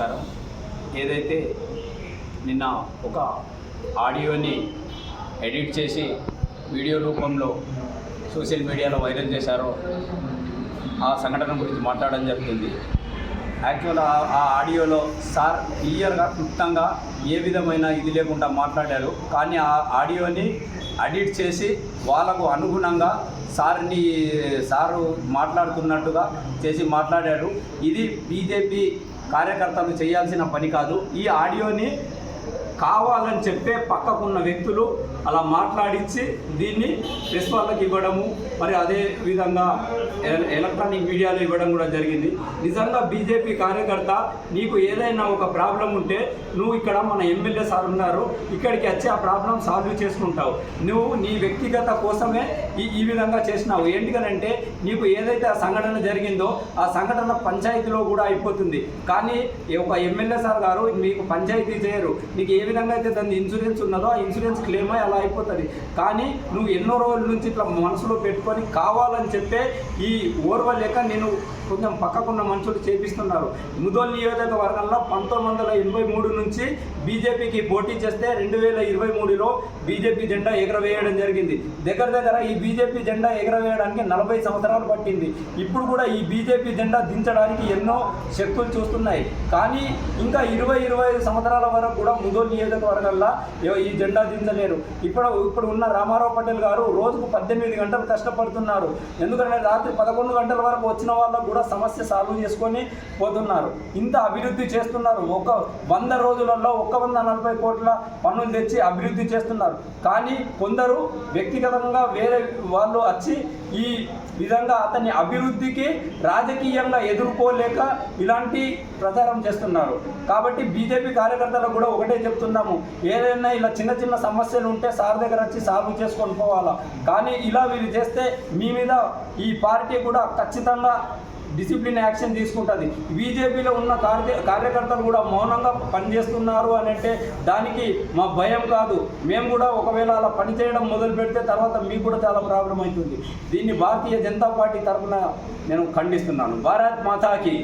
నమస్కారం. ఏదైతే నిన్న ఒక ఆడియోని ఎడిట్ చేసి వీడియో రూపంలో సోషల్ మీడియాలో వైరల్ చేశారో ఆ సంఘటన గురించి మాట్లాడడం జరుగుతుంది. యాక్చువల్ ఆ ఆ ఆడియోలో సార్ క్లియర్గా క్లుప్తంగా ఏ విధమైన ఇది లేకుండా మాట్లాడారు. కానీ ఆ ఆడియోని ఎడిట్ చేసి వాళ్ళకు అనుగుణంగా సార్ని సారు మాట్లాడుతున్నట్టుగా చేసి మాట్లాడారు. ఇది బీజేపీ కార్యకర్తలు చేయాల్సిన పని కాదు. ఈ ఆడియోని కావాలని చెప్పే పక్కకున్న వ్యక్తులు అలా మాట్లాడించి దీన్ని ప్రెస్ వాళ్ళకి ఇవ్వడము మరి అదే విధంగా ఎల- ఎలక్ట్రానిక్ మీడియాలో ఇవ్వడం కూడా జరిగింది. నిజంగా బీజేపీ కార్యకర్త నీకు ఏదైనా ఒక ప్రాబ్లం ఉంటే నువ్వు ఇక్కడ మన ఎమ్మెల్యే సార్ ఉన్నారు ఇక్కడికి వచ్చి ఆ ప్రాబ్లం సాల్వ్ చేసుకుంటావు. నువ్వు నీ వ్యక్తిగత కోసమే ఈ ఈ విధంగా చేసినావు. ఎందుకనంటే నీకు ఏదైతే ఆ సంఘటన జరిగిందో ఆ సంఘటన పంచాయతీలో కూడా అయిపోతుంది. కానీ ఒక ఎమ్మెల్యే సార్ గారు మీకు పంచాయతీ చేయరు. నీకు ఏ విధంగా అయితే దాని ఇన్సూరెన్స్ ఉన్నదో ఆ ఇన్సూరెన్స్ క్లెయిమ్ అయి అలా అయిపోతుంది. కానీ నువ్వు ఎన్నో రోజుల నుంచి ఇట్లా మనసులో పెట్టుకొని కావాలని చెప్పే ఈ ఓర్వ లేక నేను కొంచెం పక్కకున్న మనుషులు చేపిస్తున్నారు. ముదోల్ నియోజకవర్గంలో పంతొమ్మిది వందల ఎనభై మూడు నుంచి బీజేపీకి పోటీ చేస్తే రెండు వేల ఇరవై మూడులో బీజేపీ జెండా ఎగరవేయడం జరిగింది. దగ్గర దగ్గర ఈ బీజేపీ జెండా ఎగరవేయడానికి నలభై సంవత్సరాలు పట్టింది. ఇప్పుడు కూడా ఈ బీజేపీ జెండా దించడానికి ఎన్నో శక్తులు చూస్తున్నాయి. కానీ ఇంకా ఇరవై ఇరవై ఐదు సంవత్సరాల వరకు కూడా ముదోల్ నియోజకవర్గంలో ఈ జెండా దించలేరు. ఇప్పుడు ఇప్పుడు ఉన్న రామారావు పటేల్ గారు రోజుకు పద్దెనిమిది గంటలు కష్టపడుతున్నారు. ఎందుకంటే రాత్రి పదకొండు గంటల వరకు వచ్చిన వాళ్ళకు కూడా సమస్య సాల్వ్ చేసుకొని పోతున్నారు. ఇంత అభివృద్ధి చేస్తున్నారు. ఒక వంద రోజులలో ఒక్క వంద నలభై కోట్ల పన్నులు తెచ్చి అభివృద్ధి చేస్తున్నారు. కానీ కొందరు వ్యక్తిగతంగా వేరే వాళ్ళు వచ్చి ఈ విధంగా అతని అభివృద్ధికి రాజకీయంగా ఎదుర్కోలేక ఇలాంటి ప్రచారం చేస్తున్నారు. కాబట్టి బీజేపీ కార్యకర్తలకు కూడా ఒకటి చెప్తున్నాము. ఏదైనా ఇలా చిన్న చిన్న సమస్యలు ఉంటే సార్ దగ్గర వచ్చి సాల్వ్ చేసుకొని పోవాలా? కానీ ఇలా వీరు చేస్తే మీ మీద ఈ పార్టీ కూడా ఖచ్చితంగా డిసిప్లిన్ యాక్షన్ తీసుకుంటుంది. బీజేపీలో ఉన్న కార్య కార్యకర్తలు కూడా మౌనంగా పనిచేస్తున్నారు అని అంటే దానికి మా భయం కాదు. మేము కూడా ఒకవేళ అలా పనిచేయడం మొదలు పెడితే తర్వాత మీకు కూడా చాలా ప్రాబ్లం అవుతుంది. దీన్ని భారతీయ జనతా పార్టీ తరఫున నేను ఖండిస్తున్నాను. భారత్ మాతాకి